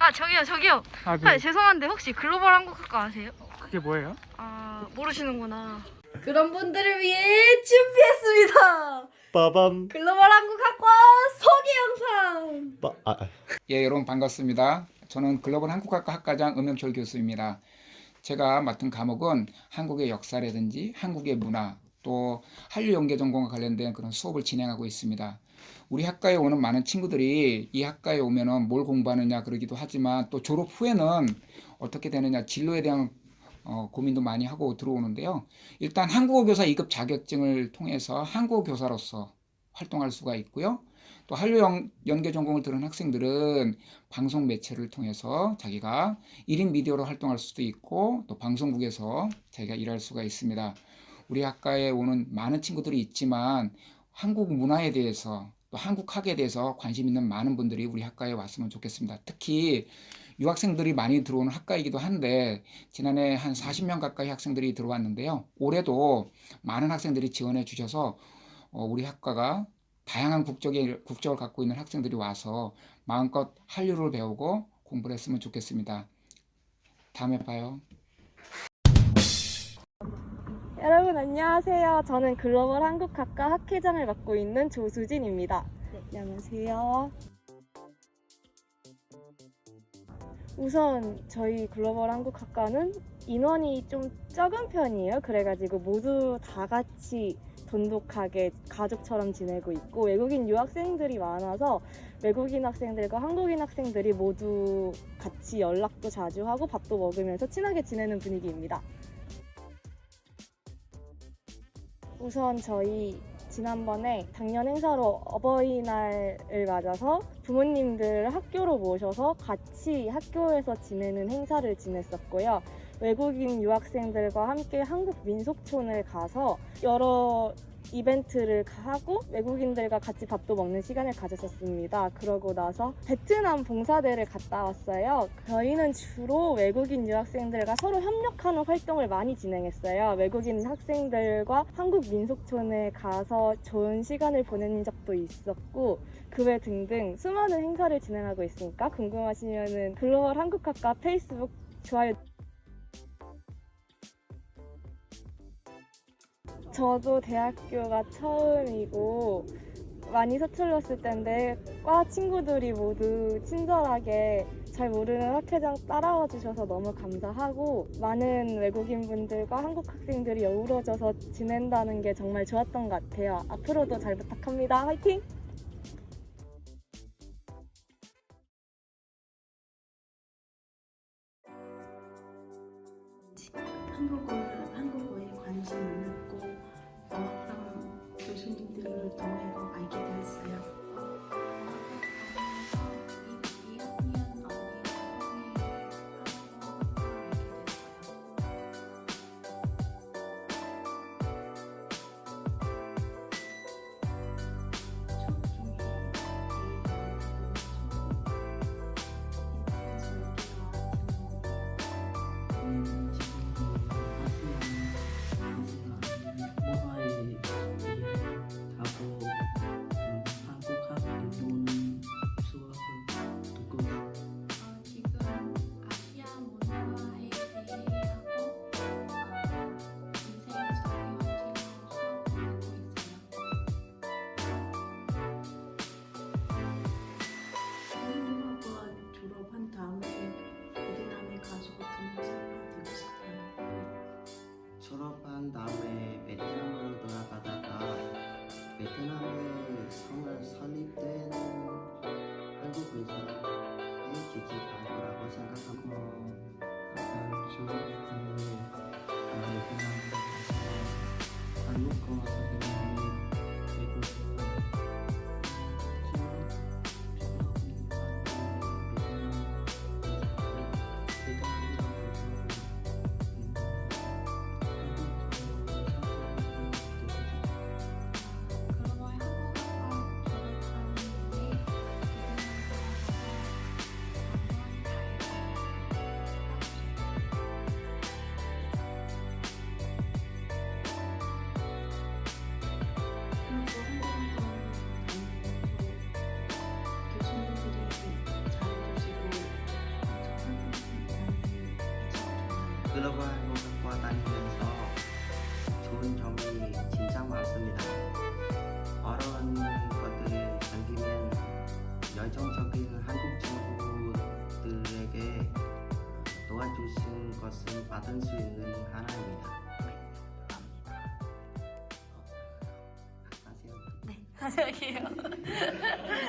아 저기요 저기요. 아, 아, 네. 죄송한데 혹시 글로벌 한국학과 아세요? 그게 뭐예요? 아 모르시는구나. 그런 분들을 위해 준비했습니다. 빠밤. 글로벌 한국학과 소개 영상. 빠, 아, 아. 예, 여러분 반갑습니다. 저는 글로벌 한국학과 학과장 음영철 교수입니다. 제가 맡은 과목은 한국의 역사라든지 한국의 문화 또 한류 연계 전공과 관련된 그런 수업을 진행하고 있습니다. 우리 학과에 오는 많은 친구들이 이 학과에 오면은 뭘 공부하느냐 그러기도 하지만 또 졸업 후에는 어떻게 되느냐 진로에 대한 어, 고민도 많이 하고 들어오는데요. 일단 한국어 교사 2급 자격증을 통해서 한국어 교사로서 활동할 수가 있고요. 또 한류 연, 연계 전공을 들은 학생들은 방송 매체를 통해서 자기가 1인 미디어로 활동할 수도 있고 또 방송국에서 자기가 일할 수가 있습니다. 우리 학과에 오는 많은 친구들이 있지만 한국 문화에 대해서 또 한국 학에 대해서 관심 있는 많은 분들이 우리 학과에 왔으면 좋겠습니다. 특히 유학생들이 많이 들어오는 학과이기도 한데 지난해 한 40명 가까이 학생들이 들어왔는데요. 올해도 많은 학생들이 지원해 주셔서 어, 우리 학과가 다양한 국적의 국적을 갖고 있는 학생들이 와서 마음껏 한류를 배우고 공부를 했으면 좋겠습니다. 다음에 봐요. 여러분 안녕하세요. 저는 글로벌 한국학과 학회장을 맡고 있는 조수진입니다. 안녕하세요. 우선 저희 글로벌 한국학과는 인원이 좀 적은 편이에요. 그래가지고 모두 다 같이 돈독하게 가족처럼 지내고 있고 외국인 유학생들이 많아서 외국인 학생들과 한국인 학생들이 모두 같이 연락도 자주 하고 밥도 먹으면서 친하게 지내는 분위기입니다. 우선 저희 지난번에 작년 행사로 어버이날을 맞아서 부모님들 학교로 모셔서 같이 학교에서 지내는 행사를 지냈었고요. 외국인 유학생들과 함께 한국 민속촌을 가서 여러 이벤트를 하고 외국인들과 같이 밥도 먹는 시간을 가졌었습니다. 그러고 나서 베트남 봉사대를 갔다 왔어요. 저희는 주로 외국인 유학생들과 서로 협력하는 활동을 많이 진행했어요. 외국인 학생들과 한국 민속촌에 가서 좋은 시간을 보낸 적도 있었고 그 외 등등 수많은 행사를 진행하고 있으니까 궁금하시면은 글로벌 한국학과 페이스북 좋아요 저도 대학교가 처음이고 많이 서툴렀을 텐데 과 친구들이 모두 친절하게 잘 모르는 학회장 따라와 주셔서 너무 감사하고 많은 외국인 분들과 한국 학생들이 어우러져서 지낸다는 게 정말 좋았던 것 같아요. 앞으로도 잘 부탁합니다. 화이팅! 교수님들을 통해서 알게 되었어요. 졸업한 다음에 베트남에 가서 동사가 되고 싶어요. 졸업한 다음에 베트남으로 돌아가다가 베트남에 성을 설립된 한국 의사의 기지가 거라고 생각하고 약간 졸업 후에 베트남에 가서 한국어 선생님이 되고 싶어요. 글로벌 한국학과 다니면서 좋은 점이 진짜 많습니다. 어려운 것들을 견디면 열정적인 한국 친구들에게 도와주신 것은 받을 수 있는 하나입니다. 어. 저기요. 도와주시면 괜찮아요, 괜찮아요.